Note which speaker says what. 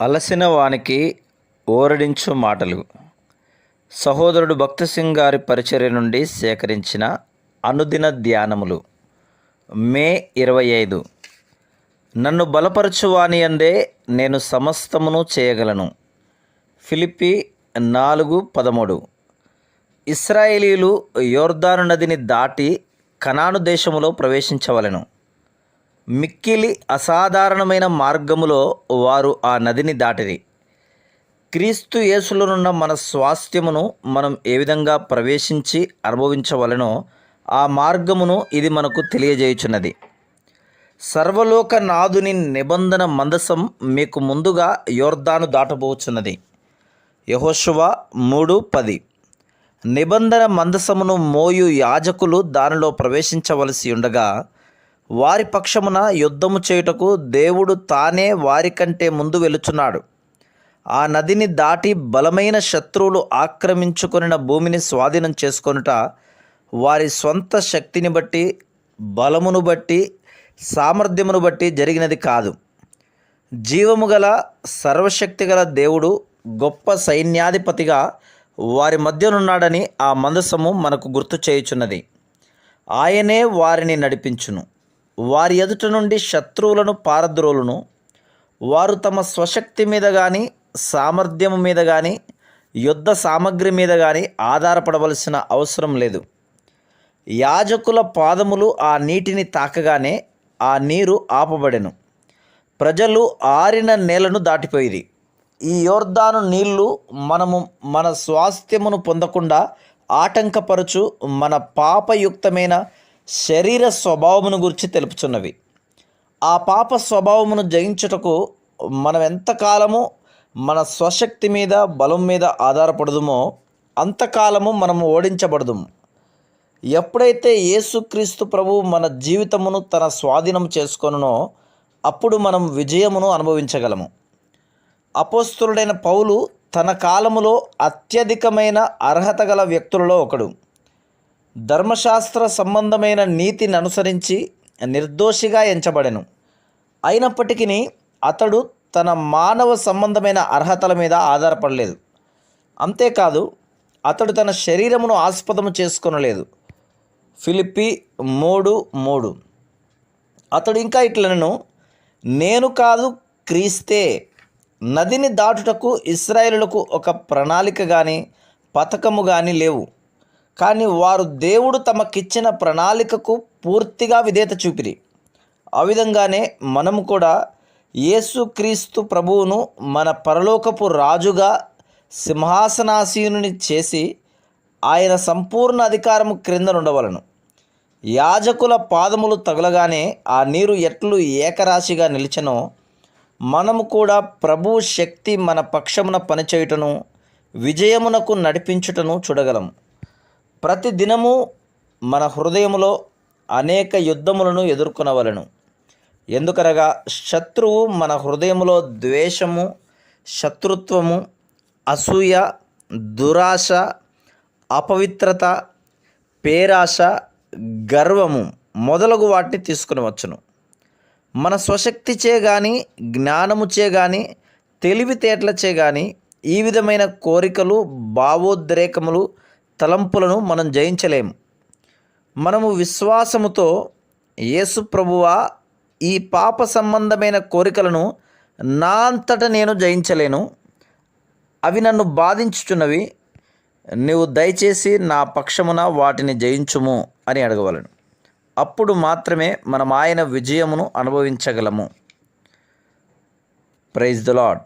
Speaker 1: అలసిన వానికి ఓరడించు మాటలు. సహోదరుడు భక్త సింగ్ గారి పరిచర్య నుండి సేకరించిన అనుదిన ధ్యానములు. మే ఇరవై ఐదు. నన్ను బలపరచువాని అందే నేను సమస్తమును చేయగలను. ఫిలిపి నాలుగు పదమూడు. ఇస్రాయేలీలు యోర్దాను నదిని దాటి కనాను దేశములో ప్రవేశించవలెను. మిక్కిలి అసాధారణమైన మార్గములో వారు ఆ నదిని దాటిరి. క్రీస్తు యేసులోనున్న మన స్వాస్థ్యమును మనం ఏ విధంగా ప్రవేశించి అనుభవించవలనో ఆ మార్గమును ఇది మనకు తెలియజేయుచున్నది. సర్వలోక నాదుని నిబంధన మందసం మీకు ముందుగా యోర్దాను దాటబోచున్నది. యహోశువ మూడు పది. నిబంధన మందసమును మోయు యాజకులు దానిలో ప్రవేశించవలసి ఉండగా వారి పక్షమున యుద్ధము చేయుటకు దేవుడు తానే వారికంటే ముందు వెలుచున్నాడు. ఆ నదిని దాటి బలమైన శత్రువులు ఆక్రమించుకొనిన భూమిని స్వాధీనం చేసుకొనుట వారి స్వంత శక్తిని బట్టి బలమును బట్టి సామర్థ్యమును బట్టి జరిగినది కాదు. జీవము గల సర్వశక్తి గల దేవుడు గొప్ప సైన్యాధిపతిగా వారి మధ్యనున్నాడని ఆ మందసము మనకు గుర్తు చేయుచున్నది. ఆయనే వారిని నడిపించును. వారి ఎదుట నుండి శత్రువులను పారద్రోలును వారు తమ స్వశక్తి మీద కానీ సామర్థ్యము మీద కానీ యుద్ధ సామగ్రి మీద కానీ ఆధారపడవలసిన అవసరం లేదు. యాజకుల పాదములు ఆ నీటిని తాకగానే ఆ నీరు ఆపబడెను. ప్రజలు ఆరిన నేలను దాటిపోయింది ఈ యోర్దాను నీళ్ళు మనము మన స్వాస్థ్యమును పొందకుండా ఆటంకపరచు మన పాపయుక్తమైన శరీర స్వభావమును గురించి తెలుపుచున్నవి. ఆ పాప స్వభావమును జయించుటకు మనం ఎంతకాలము మన స్వశక్తి మీద బలం మీద ఆధారపడదుమో అంతకాలము మనము ఓడించబడదుము. ఎప్పుడైతే యేసుక్రీస్తు ప్రభు మన జీవితమును తన స్వాధీనం చేసుకొనునో అప్పుడు మనం విజయమును అనుభవించగలము. అపోస్తులుడైన పౌలు తన కాలములో అత్యధికమైన అర్హత గల వ్యక్తులలో ఒకడు. ధర్మశాస్త్ర సంబంధమైన నీతిని అనుసరించి నిర్దోషిగా ఎంచబడెను. అయినప్పటికీ అతడు తన మానవ సంబంధమైన అర్హతల మీద ఆధారపడలేదు. అంతేకాదు అతడు తన శరీరమును ఆస్పదము చేసుకొనలేదు. ఫిలిప్పి మూడు మూడు. అతడు ఇంకా ఇట్లనను నేను కాదు క్రీస్తే. నదిని దాటుటకు ఇస్రాయేలులకు ఒక ప్రణాళిక కానీ పథకము కానీ లేవు. కానీ వారు దేవుడు తమకిచ్చిన ప్రణాళికకు పూర్తిగా విధేత చూపిరి. ఆ విధంగానే మనము కూడా యేసుక్రీస్తు ప్రభువును మన పరలోకపు రాజుగా సింహాసనాసీనుని చేసి ఆయన సంపూర్ణ అధికారము క్రింద ఉండవలను యాజకుల పాదములు తగులగానే ఆ నీరు ఎట్లు ఏకరాశిగా నిలిచనో మనము కూడా ప్రభు శక్తి మన పక్షమున పనిచేయుటను విజయమునకు నడిపించుటను చూడగలం ప్రతి దినము మన హృదయములో అనేక యుద్ధములను ఎదుర్కొనవలను. ఎందుకనగా శత్రువు మన హృదయములో ద్వేషము శత్రుత్వము అసూయ దురాశ అపవిత్రత పేరాశ గర్వము మొదలగు వాటిని తీసుకుని వచ్చును. మన స్వశక్తిచే కానీ జ్ఞానముచే కానీ తెలివితేటలచే కానీ ఈ విధమైన కోరికలు భావోద్రేకములు తలంపులను మనం జయించలేము మనము విశ్వాసముతో యేసు ప్రభువా ఈ పాప సంబంధమైన కోరికలను నా అంతట నేను జయించలేను. అవి నన్ను బాధించుచున్నవి. నీవు దయచేసి నా పక్షమున వాటిని జయించుము అని అడగవలను. అప్పుడు మాత్రమే మనం ఆయన విజయమును అనుభవించగలము. Praise the lord